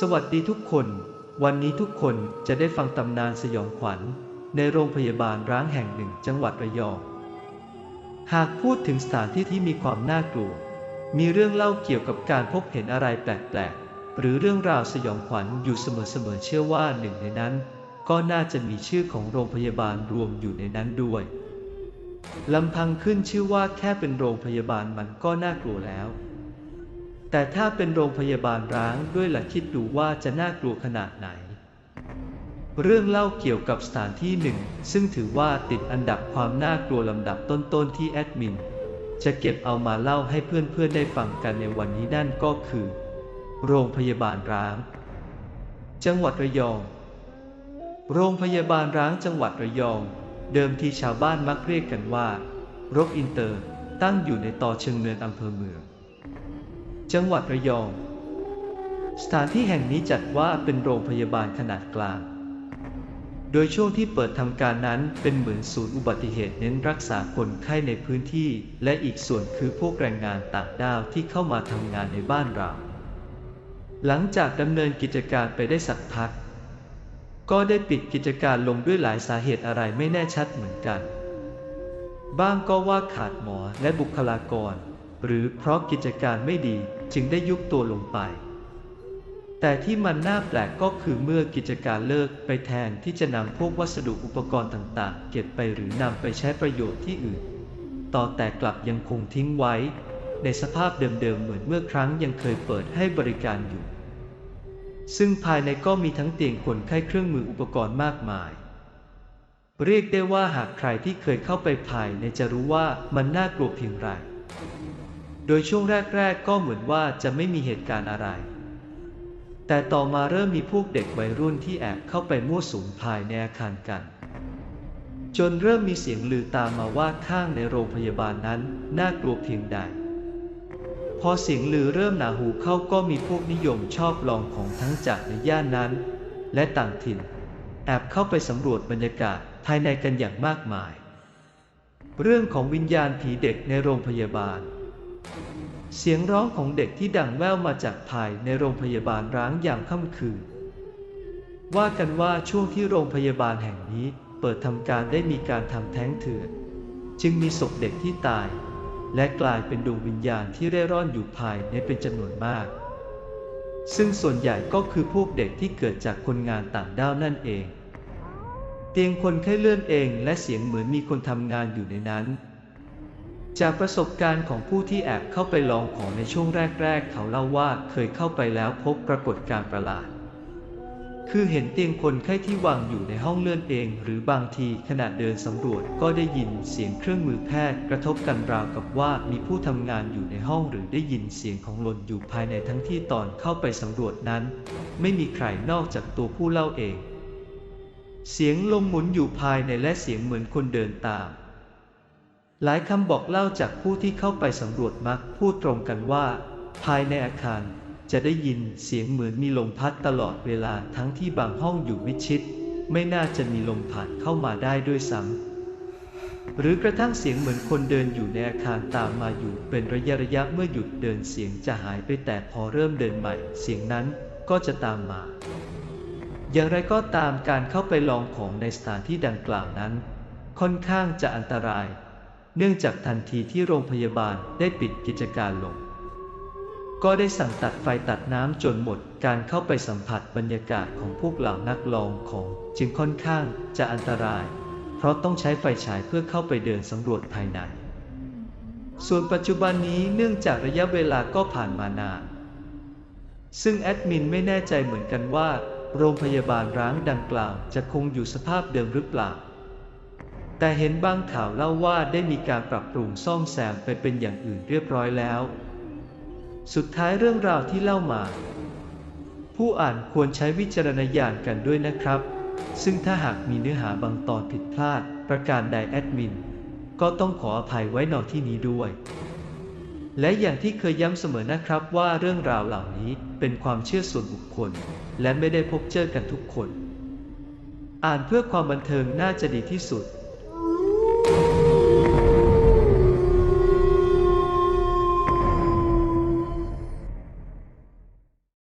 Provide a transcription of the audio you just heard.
สวัสดีทุกคน วันนี้ทุกคนจะได้ฟังตำนานสยองขวัญ ในโรงพยาบาลร้างแห่งหนึ่งจังหวัดระยอง หากพูดถึงสถานที่ที่มีความน่ากลัว มีเรื่องเล่าเกี่ยวกับการพบเห็นอะไรแปลกๆ หรือเรื่องราวสยองขวัญอยู่เสมอๆเชื่อว่าหนึ่งในนั้น ก็น่าจะมีชื่อของโรงพยาบาลรวมอยู่ในนั้นด้วยลำพังขึ้นชื่อว่าแค่เป็นโรงพยาบาลมันก็น่ากลัวแล้ว แต่ถ้าเป็นโรงพยาบาลร้างด้วยล่ะคิดดูว่าจะน่ากลัวขนาดไหน เรื่องเล่าเกี่ยวกับสถานที่หนึ่ง ซึ่งถือว่าติดอันดับความน่ากลัวลำดับต้นๆที่แอดมิน จะเก็บเอามาเล่าให้เพื่อนๆได้ฟังกันในวันนี้นั่นก็คือ โรงพยาบาลร้าง จังหวัดระยอง โรงพยาบาลร้างจังหวัดระยอง เดิมทีชาวบ้านมักเรียกกันว่า รกอินเตอร์ตั้งอยู่ในตอเชิงเนินอำเภอเมือง จังหวัดระยอง สถานที่แห่งนี้จัดว่าเป็นโรงพยาบาลขนาดกลาง โดยช่วงที่เปิดทำการนั้นเป็นเหมือนศูนย์อุบัติเหตุเน้นรักษาคนไข้ในพื้นที่ และอีกส่วนคือพวกแรงงานต่างด้าวที่เข้ามาทำงานในบ้านเรา หลังจากดำเนินกิจการไปได้สักพัก ก็ได้ปิดกิจการลงด้วยหลายสาเหตุอะไรไม่แน่ชัดเหมือนกัน บ้างก็ว่าขาดหมอและบุคลากรหรือเพราะกิจการไม่ดี จึงได้ยุบตัวลงไป แต่ที่มันน่าแปลกก็คือเมื่อกิจการเลิกไปแทนที่จะนำพวกวัสดุอุปกรณ์ต่างๆ เก็บไปหรือนำไปใช้ประโยชน์ที่อื่น ต่อแต่กลับยังคงทิ้งไว้ ในสภาพเดิมๆเหมือนเมื่อครั้งยังเคยเปิดให้บริการอยู่ ซึ่งภายในก็มีทั้งเตียงคนไข้เครื่องมืออุปกรณ์มากมายเรียกได้ว่าหากใครที่เคยเข้าไปภายในจะรู้ว่ามันน่ากลัวเพียงไร โดยช่วงแรก ๆ ก็เหมือนว่าจะไม่มีเหตุการณ์อะไร แต่ต่อมาเริ่มมีพวกเด็กวัยรุ่นที่แอบเข้าไปมั่วสุมภายในอาคารกัน จนเริ่มมีเสียงลือตามมาว่าข้างในโรงพยาบาลนั้นน่ากลัวเพียงใด พอเสียงลือเริ่มหนาหูเข้าก็มีพวกนิยมชอบลองของทั้งจากในย่านนั้น และต่างถิ่น แอบเข้าไปสำรวจบรรยากาศภายในกันอย่างมากมาย เรื่องของวิญญาณผีเด็กในโรงพยาบาล เสียงร้องของเด็กที่ดังแว่วมาจากภายในโรงพยาบาลร้างอย่างค่ำคืน ว่ากันว่าช่วงที่โรงพยาบาลแห่งนี้เปิดทำการได้มีการทำแท้งเถื่อนจึงมีศพเด็กที่ตาย และกลายเป็นดวงวิญญาณที่เร่ร่อนอยู่ภายในเป็นจำนวนมาก ซึ่งส่วนใหญ่ก็คือพวกเด็กที่เกิดจากคนงานต่างด้าวนั่นเอง เตียงคนไข้เลื่อนเองและเสียงเหมือนมีคนทำงานอยู่ในนั้น จากประสบการณ์ของผู้ที่แอบเข้าไปลองของในช่วงแรก ๆ เขาเล่าว่าเคยเข้าไปแล้วพบปรากฏการประหลาด คือเห็นเตียงคนไข้ที่วางอยู่ในห้องเลื่อนเอง หรือบางทีขณะเดินสำรวจก็ได้ยินเสียงเครื่องมือแพทย์กระทบกันราวกับว่ามีผู้ทำงานอยู่ในห้องหรือได้ยินเสียงของหล่นอยู่ภายในทั้งที่ตอนเข้าไปสำรวจนั้น ไม่มีใครนอกจากตัวผู้เล่าเอง เสียงลมหมุนอยู่ภายในและเสียงเหมือนคนเดินตาม หลายคำบอกเล่าจากผู้ที่เข้าไปสำรวจมักพูดตรงกันว่า ภายในอาคารจะได้ยินเสียงเหมือนมีลมพัดตลอดเวลาทั้งที่บางห้องอยู่มิดชิด ไม่น่าจะมีลมผ่านเข้ามาได้ด้วยซ้ำหรือกระทั่งเสียงเหมือนคนเดินอยู่ในอาคารตามมาอยู่เป็นระยะระยะเมื่อหยุดเดินเสียงจะหายไปแต่พอเริ่มเดินใหม่ เสียงนั้นก็จะตามมา อย่างไรก็ตามการเข้าไปลองของในสถานที่ดังกล่าวนั้น ค่อนข้างจะอันตราย เนื่องจากทันทีที่โรงพยาบาลได้ปิดกิจการลง ก็ได้สั่งตัดไฟตัดน้ำจนหมดการเข้าไปสัมผัสบรรยากาศของพวกเหล่านักลองของจึงค่อนข้างจะอันตราย เพราะต้องใช้ไฟฉายเพื่อเข้าไปเดินสำรวจภายใน ส่วนปัจจุบันนี้เนื่องจากระยะเวลาก็ผ่านมานาน ซึ่งแอดมินไม่แน่ใจเหมือนกันว่า โรงพยาบาลร้างดังกล่าวจะคงอยู่สภาพเดิมหรือเปล่า แต่เห็นบางข่าวเล่าว่าได้มีการปรับปรุงซ่อมแซมไปเป็นอย่างอื่นเรียบร้อยแล้ว สุดท้ายเรื่องราวที่เล่ามา ผู้อ่านควรใช้วิจารณญาณกันด้วยนะครับ ซึ่งถ้าหากมีเนื้อหาบางตอนผิดพลาด ประการใดแอดมิน ก็ต้องขออภัยไว้ณที่นี้ด้วย และอย่างที่เคยย้ำเสมอนะครับว่าเรื่องราวเหล่านี้เป็นความเชื่อส่วนบุคคล และไม่ได้พบเจอกันทุกคน อ่านเพื่อความบันเทิงน่าจะดีที่สุด